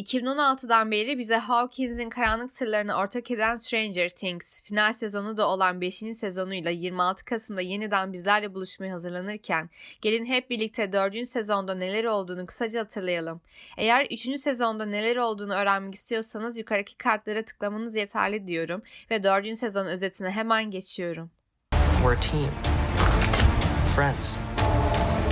2016'dan beri bize Hawkins'in karanlık sırlarını ortak eden Stranger Things, final sezonu da olan 5. sezonuyla 26 Kasım'da yeniden bizlerle buluşmaya hazırlanırken, gelin hep birlikte 4. sezonda neler olduğunu kısaca hatırlayalım. Eğer 3. sezonda neler olduğunu öğrenmek istiyorsanız yukarıdaki kartlara tıklamanız yeterli diyorum ve 4. sezon özetine hemen geçiyorum. We're a team. Friends.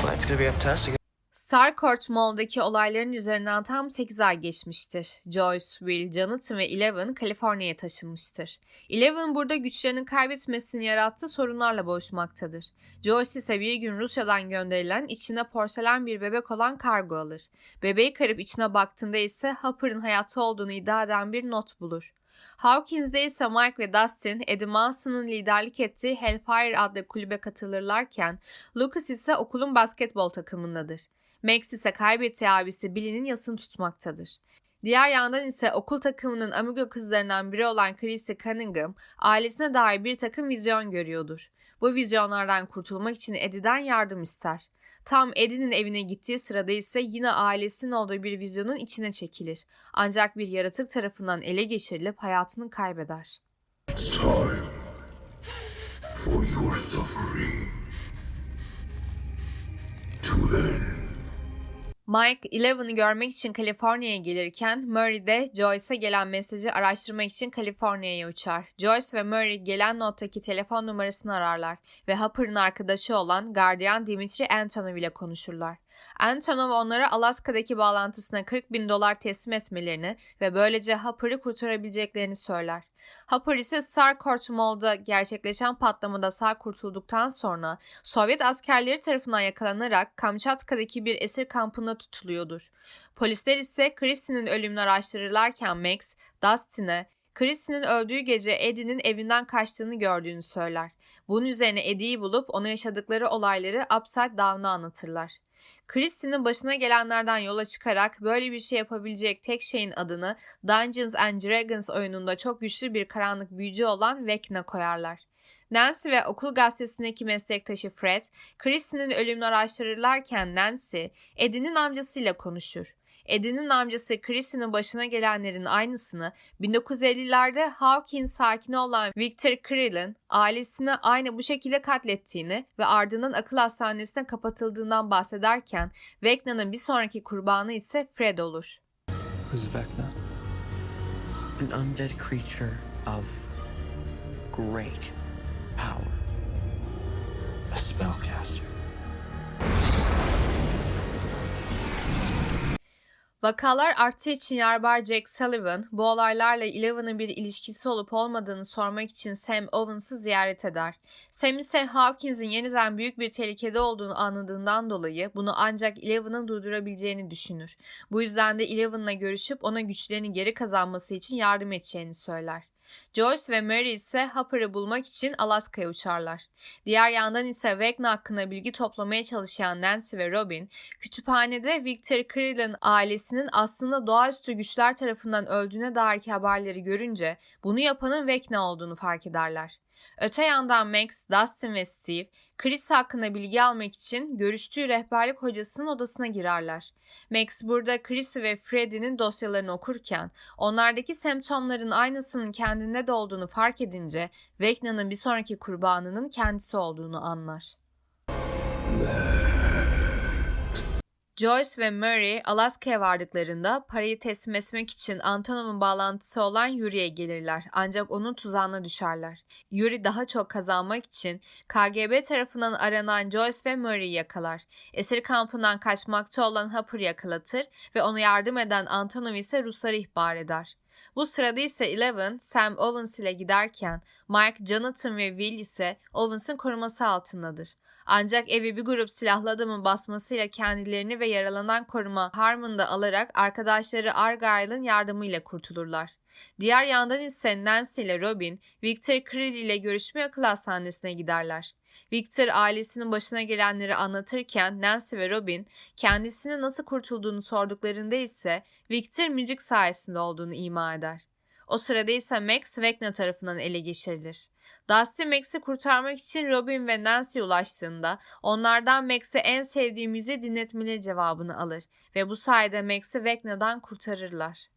But it's gonna be up to us get Starcourt Mall'daki olayların üzerinden tam 8 ay geçmiştir. Joyce, Will, Jonathan ve Eleven Kaliforniya'ya taşınmıştır. Eleven burada güçlerini kaybetmesini yarattığı sorunlarla boğuşmaktadır. Joyce ise bir gün Rusya'dan gönderilen içinde porselen bir bebek olan kargo alır. Bebeği kırıp içine baktığında ise Hopper'ın hayatta olduğunu iddia eden bir not bulur. Hawkins'de ise Mike ve Dustin, Eddie Munson'ın liderlik ettiği Hellfire adlı kulübe katılırlarken Lucas ise okulun basketbol takımındadır. Max ise kaybettiği abisi Billy'nin yasını tutmaktadır. Diğer yandan ise okul takımının amigo kızlarından biri olan Chrissy Cunningham ailesine dair bir takım vizyon görüyordur. Bu vizyonlardan kurtulmak için Eddie'den yardım ister. Tam Eddie'nin evine gittiği sırada ise yine ailesinin olduğu bir vizyonun içine çekilir. Ancak bir yaratık tarafından ele geçirilip hayatını kaybeder. It's time for your suffering to end. Mike, Eleven'ı görmek için Kaliforniya'ya gelirken Murray de Joyce'a gelen mesajı araştırmak için Kaliforniya'ya uçar. Joyce ve Murray gelen nottaki telefon numarasını ararlar ve Hopper'ın arkadaşı olan gardiyan Dimitri Antonov ile konuşurlar. Antonov onlara Alaska'daki bağlantısına 40 bin dolar teslim etmelerini ve böylece Hopper'ı kurtarabileceklerini söyler. Hopper ise Starcourt Mall'da gerçekleşen patlamada sağ kurtulduktan sonra Sovyet askerleri tarafından yakalanarak Kamçatka'daki bir esir kampında tutuluyordur. Polisler ise Christie'nin ölümünü araştırırlarken Max, Dustin'e Christie'nin öldüğü gece Eddie'nin evinden kaçtığını gördüğünü söyler. Bunun üzerine Eddie'yi bulup ona yaşadıkları olayları Upside Down'a anlatırlar. Christie'nin başına gelenlerden yola çıkarak böyle bir şey yapabilecek tek şeyin adını Dungeons and Dragons oyununda çok güçlü bir karanlık büyücü olan Vecna koyarlar. Nancy ve okul gazetesindeki meslektaşı Fred, Christie'nin ölümünü araştırırlarken Nancy, Eddie'nin amcasıyla konuşur. Eddie'nin amcası Christie'nin başına gelenlerin aynısını 1950'lerde Hawkins sakini olan Victor Krill'in ailesini aynı bu şekilde katlettiğini ve ardından akıl hastanesine kapatıldığından bahsederken Vecna'nın bir sonraki kurbanı ise Fred olur. Who's Vecna? an undead creature of great power. Vakalar arttığı için Yarbay Jack Sullivan bu olaylarla Eleven'ın bir ilişkisi olup olmadığını sormak için Sam Owens'ı ziyaret eder. Sam ise Hawkins'in yeniden büyük bir tehlikede olduğunu anladığından dolayı bunu ancak Eleven'ın durdurabileceğini düşünür. Bu yüzden de Eleven'la görüşüp ona güçlerini geri kazanması için yardım edeceğini söyler. Joyce ve Mary ise Hopper'ı bulmak için Alaska'ya uçarlar. Diğer yandan ise Vecna hakkında bilgi toplamaya çalışan Nancy ve Robin, kütüphanede Victor Krill'in ailesinin aslında doğaüstü güçler tarafından öldüğüne dair haberleri görünce bunu yapanın Vecna olduğunu fark ederler. Öte yandan Max, Dustin ve Steve, Chris hakkında bilgi almak için görüştüğü rehberlik hocasının odasına girerler. Max burada Chris ve Freddy'nin dosyalarını okurken onlardaki semptomların aynısının kendinde de olduğunu fark edince Vecna'nın bir sonraki kurbanının kendisi olduğunu anlar. Joyce ve Murray Alaska'ya vardıklarında parayı teslim etmek için Antonov'un bağlantısı olan Yuri'ye gelirler ancak onun tuzağına düşerler. Yuri daha çok kazanmak için KGB tarafından aranan Joyce ve Murray'i yakalar. Esir kampından kaçmakta olan Hopper yakalatır ve ona yardım eden Antonov ise Rusları ihbar eder. Bu sırada ise Eleven, Sam Owens ile giderken Mike, Jonathan ve Will ise Owens'ın koruması altındadır. Ancak evi bir grup silahlı adamın basmasıyla kendilerini ve yaralanan koruma Harmon'da alarak arkadaşları Argyle'ın yardımıyla kurtulurlar. Diğer yandan ise Nancy ile Robin, Victor Krill ile görüşmeye akıl hastanesine giderler. Victor ailesinin başına gelenleri anlatırken Nancy ve Robin kendisine nasıl kurtulduğunu sorduklarında ise Victor müzik sayesinde olduğunu ima eder. O sırada ise Max Vecna tarafından ele geçirilir. Dusty Max'i kurtarmak için Robin ve Nancy ulaştığında onlardan Max'e en sevdiği müziği dinletmeli cevabını alır ve bu sayede Max'i Vecna'dan kurtarırlar.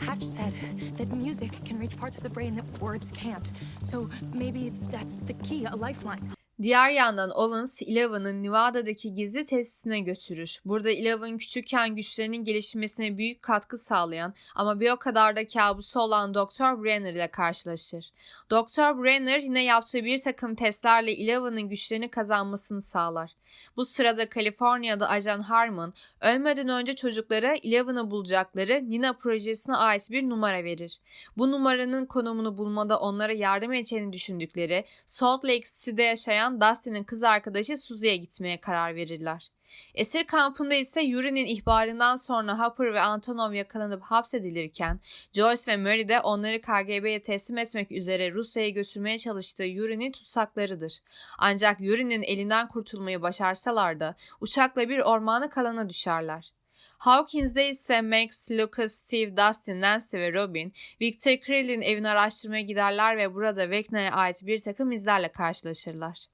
Hatch said that music can reach parts of the brain that words can't. So maybe that's the key, a lifeline. Diğer yandan Owens, Eleven'ın Nevada'daki gizli tesisine götürür. Burada Eleven küçükken güçlerinin gelişmesine büyük katkı sağlayan ama bir o kadar da kabusu olan Dr. Brenner ile karşılaşır. Dr. Brenner yine yaptığı bir takım testlerle Eleven'ın güçlerini kazanmasını sağlar. Bu sırada Kaliforniya'da Ajan Harmon ölmeden önce çocuklara Eleven'ı bulacakları Nina projesine ait bir numara verir. Bu numaranın konumunu bulmada onlara yardım edeceğini düşündükleri Salt Lake City'de yaşayan Dusty'nin kız arkadaşı Susie'ye gitmeye karar verirler. Esir kampında ise Yuri'nin ihbarından sonra Hopper ve Antonov yakalanıp hapsedilirken Joyce ve Murray de onları KGB'ye teslim etmek üzere Rusya'ya götürmeye çalıştığı Yuri'nin tutsaklarıdır. Ancak Yuri'nin elinden kurtulmayı başarsalar da uçakla bir ormanlık alana düşerler. Hawkins'de ise Max, Lucas, Steve, Dustin, Nancy ve Robin, Victor Crill'in evini araştırmaya giderler ve burada Vecna'ya ait bir takım izlerle karşılaşırlar.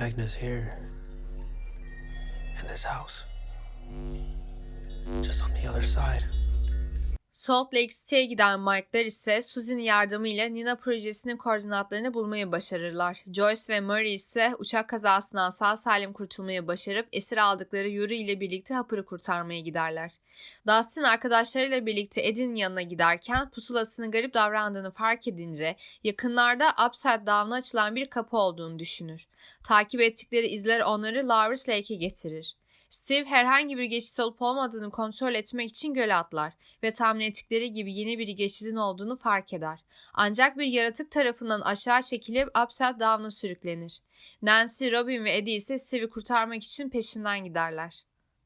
Agnes here. This house. Just on the other side. Salt Lake City'ye giden Mike'lar ise Susie'nin yardımıyla Nina projesinin koordinatlarını bulmayı başarırlar. Joyce ve Murray ise uçak kazasından sağ salim kurtulmayı başarıp esir aldıkları Yuri ile birlikte Hopper'ı kurtarmaya giderler. Dustin arkadaşlarıyla birlikte Eddie'nin yanına giderken pusulasının garip davrandığını fark edince yakınlarda Upside Down'a açılan bir kapı olduğunu düşünür. Takip ettikleri izler onları Lawrence Lake'e getirir. Steve herhangi bir geçit olup olmadığını kontrol etmek için göle atlar ve tahmin ettikleri gibi yeni bir geçidin olduğunu fark eder. Ancak bir yaratık tarafından aşağı çekilip Upside Down'a sürüklenir. Nancy, Robin ve Eddie ise Steve'i kurtarmak için peşinden giderler.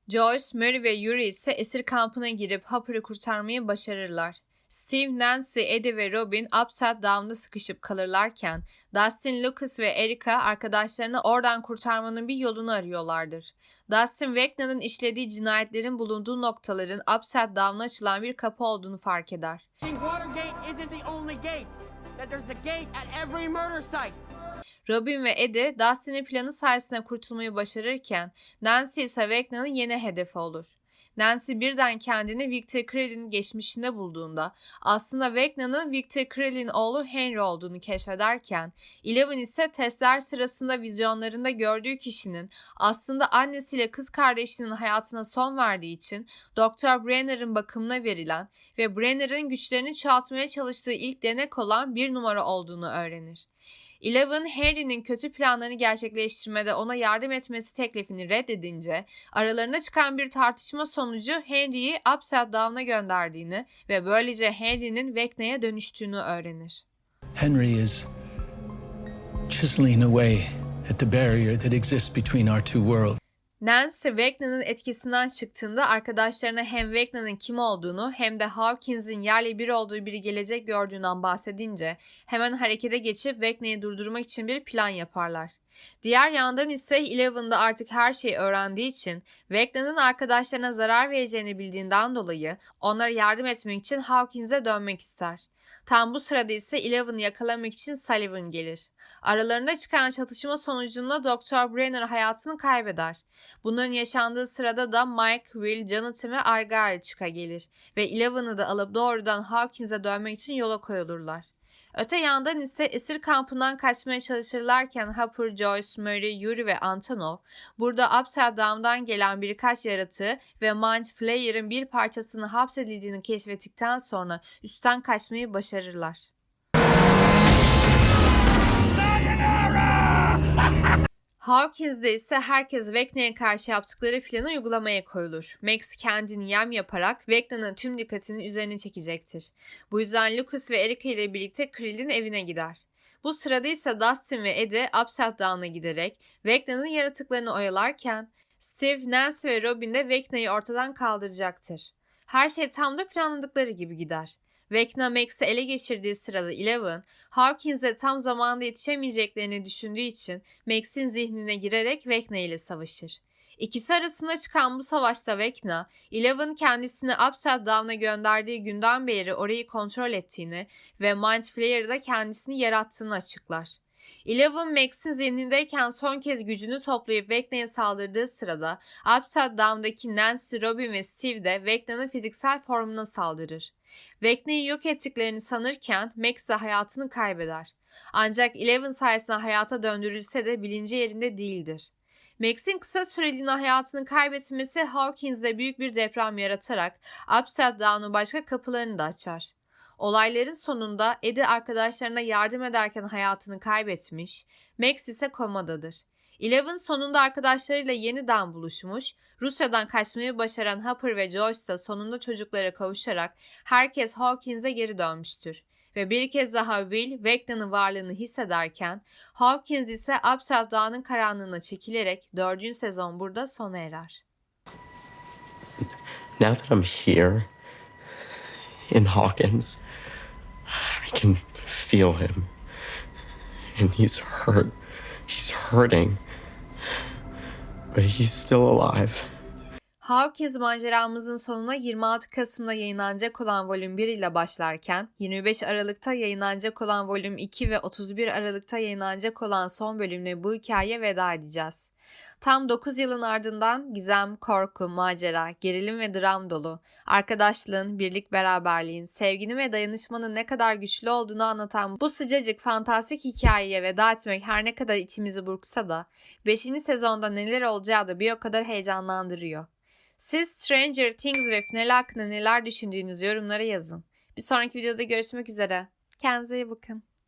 Joyce, Mary ve Yuri ise esir kampına girip Hopper'ı kurtarmayı başarırlar. Steve, Nancy, Eddie ve Robin Upside Down'da sıkışıp kalırlarken Dustin, Lucas ve Erica arkadaşlarını oradan kurtarmanın bir yolunu arıyorlardır. Dustin, Vecna'nın işlediği cinayetlerin bulunduğu noktaların Upside Down'a açılan bir kapı olduğunu fark eder. Robin ve Eddie Dustin'in planı sayesinde kurtulmayı başarırken Nancy ise Vecna'nın yeni hedefi olur. Nancy birden kendini Victor Crill'in geçmişinde bulduğunda aslında Vecna'nın Victor Crill'in oğlu Henry olduğunu keşfederken Eleven ise testler sırasında vizyonlarında gördüğü kişinin aslında annesiyle kız kardeşinin hayatına son verdiği için Dr. Brenner'ın bakımına verilen ve Brenner'ın güçlerini çoğaltmaya çalıştığı ilk denek olan bir numara olduğunu öğrenir. Eleven, Harry'nin kötü planlarını gerçekleştirmede ona yardım etmesi teklifini reddedince, aralarında çıkan bir tartışma sonucu Henry'yi Upside Down'a gönderdiğini ve böylece Harry'nin Vecna'ya dönüştüğünü öğrenir. Henry is chiseling away at the barrier that exists between our two worlds. Nancy Vecna'nın etkisinden çıktığında arkadaşlarına hem Vecna'nın kim olduğunu hem de Hawkins'in yerle bir olduğu bir gelecek gördüğünden bahsedince hemen harekete geçip Vecna'yı durdurmak için bir plan yaparlar. Diğer yandan ise Eleven de artık her şeyi öğrendiği için Vecna'nın arkadaşlarına zarar vereceğini bildiğinden dolayı onlara yardım etmek için Hawkins'e dönmek ister. Tam bu sırada ise Eleven'ı yakalamak için Sullivan gelir. Aralarında çıkan çatışma sonucunda Dr. Brenner hayatını kaybeder. Bunların yaşandığı sırada da Mike, Will, Jonathan ve Argyle çıka gelir ve Eleven'ı da alıp doğrudan Hawkins'e dönmek için yola koyulurlar. Öte yandan ise esir kampından kaçmaya çalışırlarken Hopper, Joyce, Murray, Yuri ve Antonov burada Upside Down'dan gelen birkaç yaratığı ve Mind Flayer'ın bir parçasını hapsedildiğini keşfettikten sonra üstten kaçmayı başarırlar. Hawkins'de ise herkes Vecna'ya karşı yaptıkları planı uygulamaya koyulur. Max kendini yem yaparak Vecna'nın tüm dikkatini üzerine çekecektir. Bu yüzden Lucas ve Erica ile birlikte Krill'in evine gider. Bu sırada ise Dustin ve Eddie Upside Down'a giderek Vecna'nın yaratıklarını oyalarken Steve, Nancy ve Robin de Vecna'yı ortadan kaldıracaktır. Her şey tam da planladıkları gibi gider. Vecna Max'i ele geçirdiği sırada Eleven, Hawkins'e tam zamanında yetişemeyeceklerini düşündüğü için Max'in zihnine girerek Vecna ile savaşır. İkisi arasında çıkan bu savaşta Vecna, Eleven kendisini Upside Down'a gönderdiği günden beri orayı kontrol ettiğini ve Mind Flayer'da kendisini yarattığını açıklar. Eleven Max'in zihnindeyken son kez gücünü toplayıp Vecna'ya saldırdığı sırada Upside Down'daki Nancy, Robin ve Steve de Vecna'nın fiziksel formuna saldırır. Vecna'yı yok ettiklerini sanırken Max de hayatını kaybeder. Ancak Eleven sayesinde hayata döndürülse de bilinci yerinde değildir. Max'in kısa süreliğine hayatını kaybetmesi Hawkins'de büyük bir deprem yaratarak Upside Down'un başka kapılarını da açar. Olayların sonunda Eddie arkadaşlarına yardım ederken hayatını kaybetmiş, Max ise komadadır. Eleven sonunda arkadaşlarıyla yeniden buluşmuş, Rusya'dan kaçmayı başaran Hopper ve Joyce da sonunda çocuklara kavuşarak herkes Hawkins'e geri dönmüştür. Ve bir kez daha Will, Vecna'nın varlığını hissederken Hawkins ise Upside Down'ın karanlığına çekilerek dördüncü sezon burada sona erer. Now that I'm here in Hawkins, I can feel him. And he's hurt. He's hurting. But he's still alive. Hawkins maceramızın sonuna 26 Kasım'da yayınlanacak olan Volüm 1 ile başlarken 25 Aralık'ta yayınlanacak olan Volüm 2 ve 31 Aralık'ta yayınlanacak olan son bölümle bu hikayeye veda edeceğiz. Tam 9 yılın ardından gizem, korku, macera, gerilim ve dram dolu, arkadaşlığın, birlik beraberliğin, sevginin ve dayanışmanın ne kadar güçlü olduğunu anlatan bu sıcacık fantastik hikayeye veda etmek her ne kadar içimizi burksa da 5. sezonda neler olacağı da bir o kadar heyecanlandırıyor. Siz Stranger Things ve finali hakkında neler düşündüğünüzü yorumlara yazın. Bir sonraki videoda görüşmek üzere. Kendinize iyi bakın.